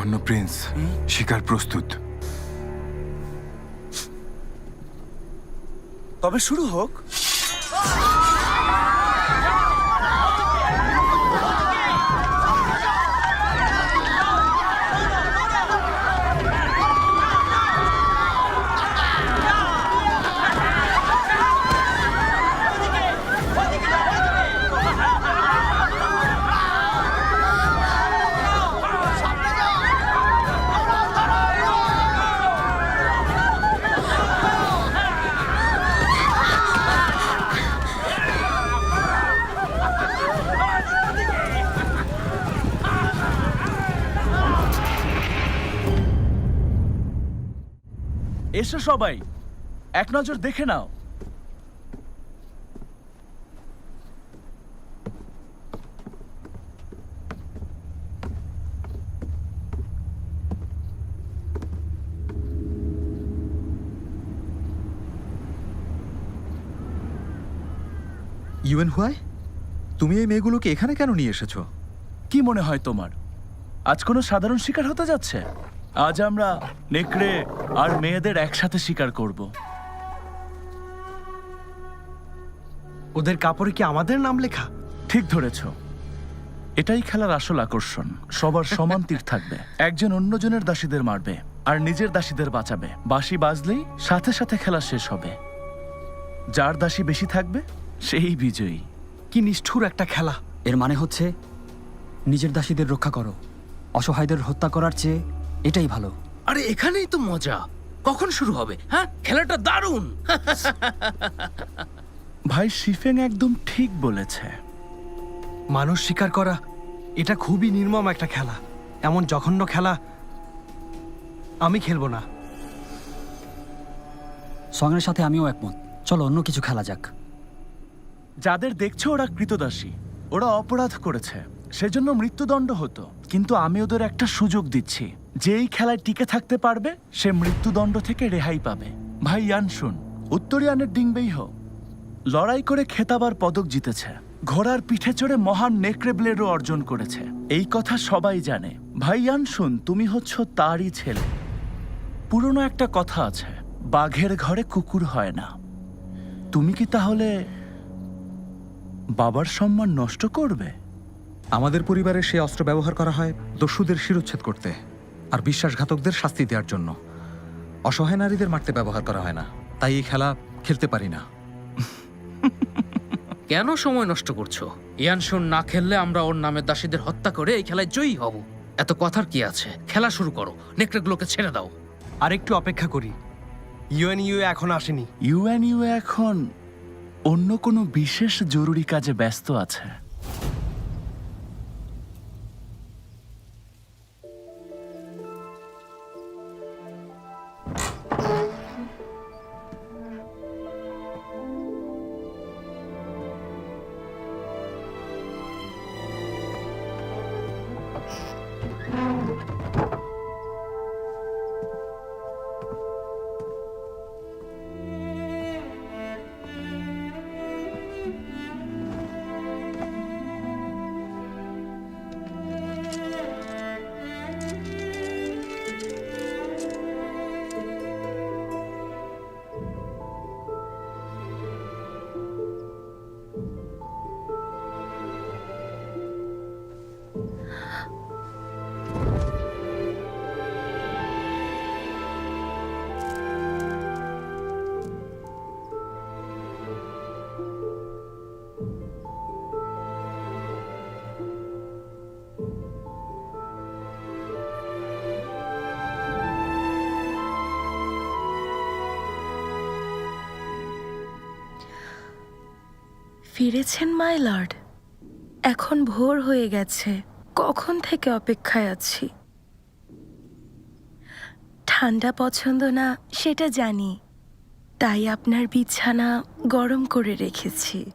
মহামান্য প্রিন্স শিকার প্রস্তুত। তবে শুরু হোক। এসো সবাই। এক নজর দেখে নাও। ইউএন হুয়াই তুমি এই মেয়েগুলোকে এখানে কেন নিয়ে এসেছ? কি মনে হয় তোমার? আজ কোনো সাধারণ শিকার হতে যাচ্ছে? আজ আমরা নেকড়ে আর মেয়েদের একসাথে শিকার করব। ওদের কাপড়ে কি আমাদের নাম লেখা? ঠিক ধরেছ। এটাই খেলার আসল আকর্ষণ। সবার সমান তীর থাকবে। একজন অন্যজনের দাসীদের মারবে আর নিজের দাসীদের বাঁচাবে। বাঁশি বাজলেই সাথে সাথে খেলা শেষ হবে। যার দাসী বেশি থাকবে সেই বিজয়ী। কি নিষ্ঠুর একটা খেলা। এর মানে হচ্ছে নিজের দাসীদের রক্ষা করো। অসহায়দের হত্যা করার চেয়ে এটাই ভালো। আরে এখানেই তো মজা। কখন শুরু হবে? হ্যাঁ? খেলাটা দারুণ! ভাই শিফেং একদম ঠিক বলেছে। মানুষ শিকার করা এটা খুবই নির্মম একটা খেলা। এমন জঘন্য খেলা আমি খেলব না। সঙ্গের সাথে আমিও একমত। চলো অন্য কিছু খেলা যাক। যাদের দেখছ ওরা কৃতদাসী। ওরা অপরাধ করেছে। সেজন্য মৃত্যুদণ্ড হতো। কিন্তু আমি ওদের একটা সুযোগ দিচ্ছি। যে এই খেলায় টিকে থাকতে পারবে, সে মৃত্যুদণ্ড থেকে রেহাই পাবে। ভাই, ইয়ান, শুন। উত্তরিয়ানের ডিংবেই হোক লড়াই করে খেতাবার পদক জিতেছে। ঘোড়ার পিঠে চড়ে মহান নেকড়েবলেরও অর্জন করেছে। এই কথা সবাই জানে। ভাই, ইয়ান, শুন, তুমি হচ্ছ তারই ছেলে। পুরনো একটা কথা আছে, বাঘের ঘরে কুকুর হয় না। তুমি কি তাহলে বাবার সম্মান নষ্ট করবে? আমাদের পরিবারে সে অস্ত্র ব্যবহার করা হয় দস্যুদের শিরোচ্ছেদ করতে। আর বিশ্বাসঘাতকদের শাস্তি দেওয়ার জন্য। অসহায় নারীদের মারতে ব্যবহার করা হয় না। তাই এই খেলা খেলতে পারি না। কেন সময় নষ্ট করছ? ইয়ানশুন না খেললে আমরা ওর নামে দাসীদের হত্যা করে এই খেলায় জয়ী হব। এত কথার কি আছে? খেলা শুরু করো। নেকড়েগুলোকে ছেড়ে দাও। আর একটু অপেক্ষা করি। ইউএন ইউ এখন আসেনি। ইউএনইউ এখন অন্য কোনো বিশেষ জরুরি কাজে ব্যস্ত আছে। ফিরেছেন, মাই লর্ড? এখন ভোর হয়ে গেছে। কখন থেকে অপেক্ষায় আছি? ঠান্ডা পছন্দ না, সেটা জানি। তাই আপনার বিছানা গরম করে রেখেছি।